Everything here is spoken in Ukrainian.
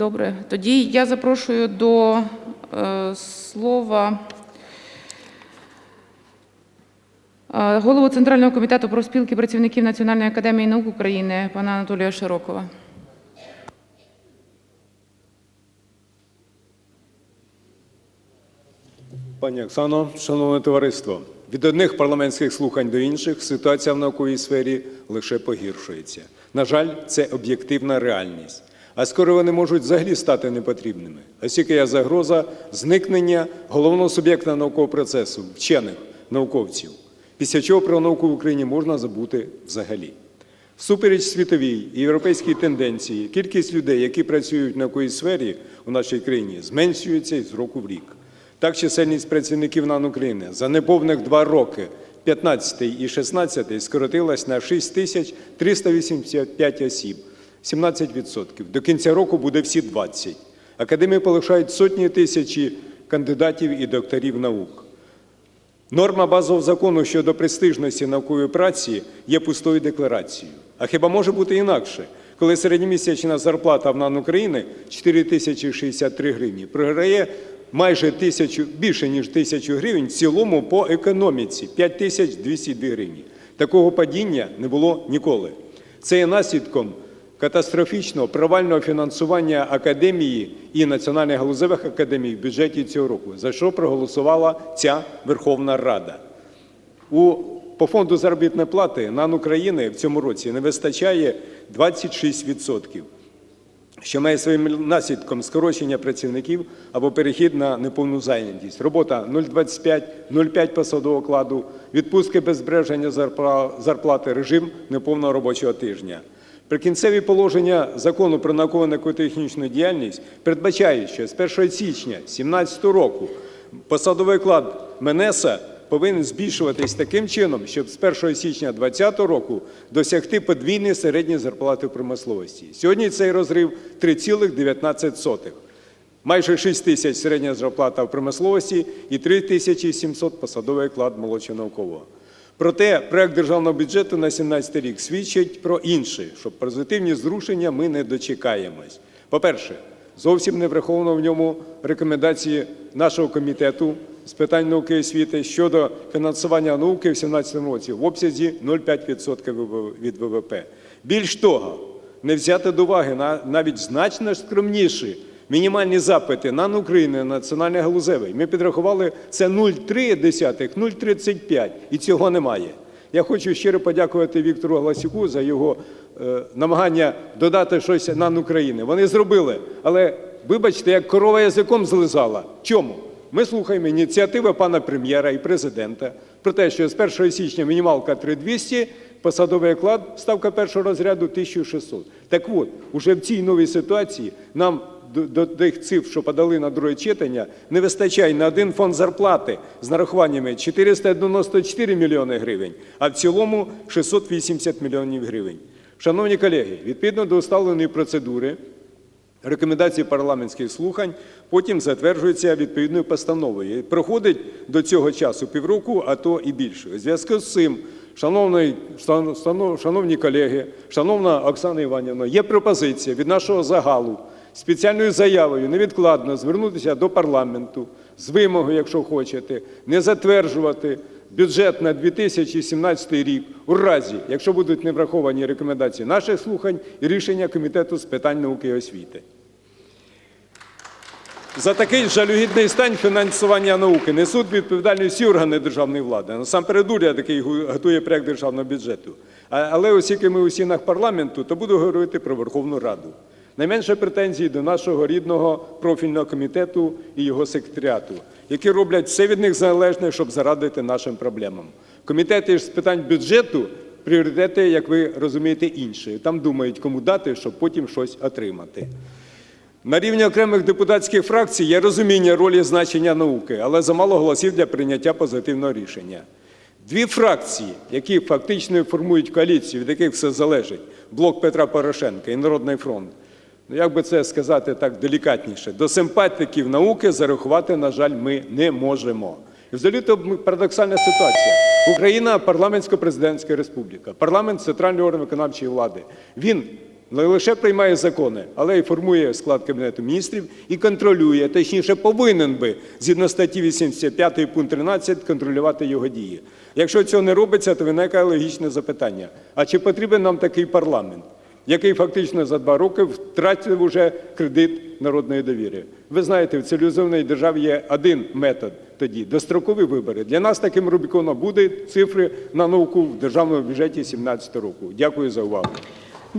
Добре, тоді я запрошую до е, слова е, голову Центрального комітету профспілки працівників Національної академії наук України пана Анатолія Широкова. Пані Оксано, шановне товариство, від одних парламентських слухань до інших ситуація в науковій сфері лише погіршується. На жаль, це об'єктивна реальність. А скоро вони можуть взагалі стати непотрібними. Оскільки є загроза зникнення головного суб'єкта наукового процесу вчених науковців, після чого про науку в Україні можна забути взагалі. Всупереч світовій і європейській тенденції, кількість людей, які працюють в науковій сфері у нашій країні, зменшується із року в рік. Так, чисельність працівників НАН України за неповних два роки, 15 і 16, скоротилась на 6 тисяч 385 осіб, 17%. До кінця року буде всі 20. Академії полишають сотні тисячі кандидатів і докторів наук. Норма базового закону щодо престижності наукової праці є пустою декларацією. А хіба може бути інакше, коли середньомісячна зарплата в НАН України 4063 гривні, програє майже тисячу, більше ніж тисячу гривень в цілому по економіці 5202 гривні. Такого падіння не було ніколи. Це є наслідком катастрофічного провального фінансування академії і національних галузевих академій в бюджеті цього року, за що проголосувала ця Верховна Рада. У, по фонду заробітної плати НАН України в цьому році не вистачає 26%, що має своїм наслідком скорочення працівників або перехід на неповну зайнятість. Робота 0,25, 0,5 посадового окладу, відпустки без збереження зарплати, режим неповного робочого тижня. Прикінцеві положення закону про науково-технічну діяльність передбачають, що з 1 січня 2017 року посадовий оклад МНЕСа повинен збільшуватись таким чином, щоб з 1 січня 2020 року досягти подвійної середньої зарплати в промисловості. Сьогодні цей розрив 3,19. Майже 6 тисяч середня зарплата в промисловості і 3 тисячі 700 посадовий оклад молодшого наукового. Проте проект державного бюджету на 2017 рік свідчить про інше, що позитивні зрушення ми не дочекаємось. По-перше, зовсім не враховано в ньому рекомендації нашого комітету з питань науки і освіти щодо фінансування науки в 2017 році в обсязі 0,5% від ВВП. Більш того, не взяти до уваги на- навіть значно скромніші мінімальні запити на Україну, на національний галузевий. Ми підрахували це 0,3, 0,35, і цього немає. Я хочу щиро подякувати Віктору Гласюку за його е, намагання додати щось на України. Вони зробили, але вибачте, як корова язиком злизала. Чому? Ми слухаємо ініціативи пана прем'єра і президента про те, що з 1 січня мінімалка 3200, посадовий оклад, ставка першого розряду 1600. Так от, уже в цій новій ситуації нам до, тих цифр, що подали на друге читання, не вистачає на один фонд зарплати з нарахуваннями 494 мільйони гривень, а в цілому 680 мільйонів гривень. Шановні колеги, відповідно до усталеної процедури, рекомендації парламентських слухань потім затверджуються відповідною постановою. Проходить до цього часу півроку, а то і більше. У зв'язку з цим, шановний, шановні колеги, шановна Оксана Іванівна, є пропозиція від нашого загалу спеціальною заявою невідкладно звернутися до парламенту з вимогою, якщо хочете, не затверджувати бюджет на 2017 рік у разі, якщо будуть не враховані рекомендації наших слухань і рішення Комітету з питань науки і освіти. За такий жалюгідний стан фінансування науки несуть відповідальність всі органи державної влади. Насамперед уряд, який готує проект державного бюджету. Але оскільки ми у стінах парламенту, то буду говорити про Верховну Раду. Найменше претензій до нашого рідного профільного комітету і його секретаріату, які роблять все від них залежне, щоб зарадити нашим проблемам. Комітети з питань бюджету пріоритети, як ви розумієте, інші. Там думають, кому дати, щоб потім щось отримати. На рівні окремих депутатських фракцій є розуміння ролі значення науки, але замало голосів для прийняття позитивного рішення. Дві фракції, які фактично формують коаліцію, від яких все залежить блок Петра Порошенка і Народний фронт. Ну, як би це сказати так делікатніше, до симпатиків науки зарахувати, на жаль, ми не можемо. І взагалі то парадоксальна ситуація. Україна парламентсько-президентська республіка, парламент центральний орган виконавчої влади. Він не лише приймає закони, але й формує склад Кабінету міністрів і контролює, точніше, повинен би, згідно статті 85 пункт 13, контролювати його дії. Якщо цього не робиться, то виникає логічне запитання: а чи потрібен нам такий парламент, який фактично за два роки втратив уже кредит народної довіри? Ви знаєте, в цивілізованій державі є один метод тоді дострокові вибори. Для нас таким Рубіконом буде цифри на науку в державному бюджеті 2017 року. Дякую за увагу.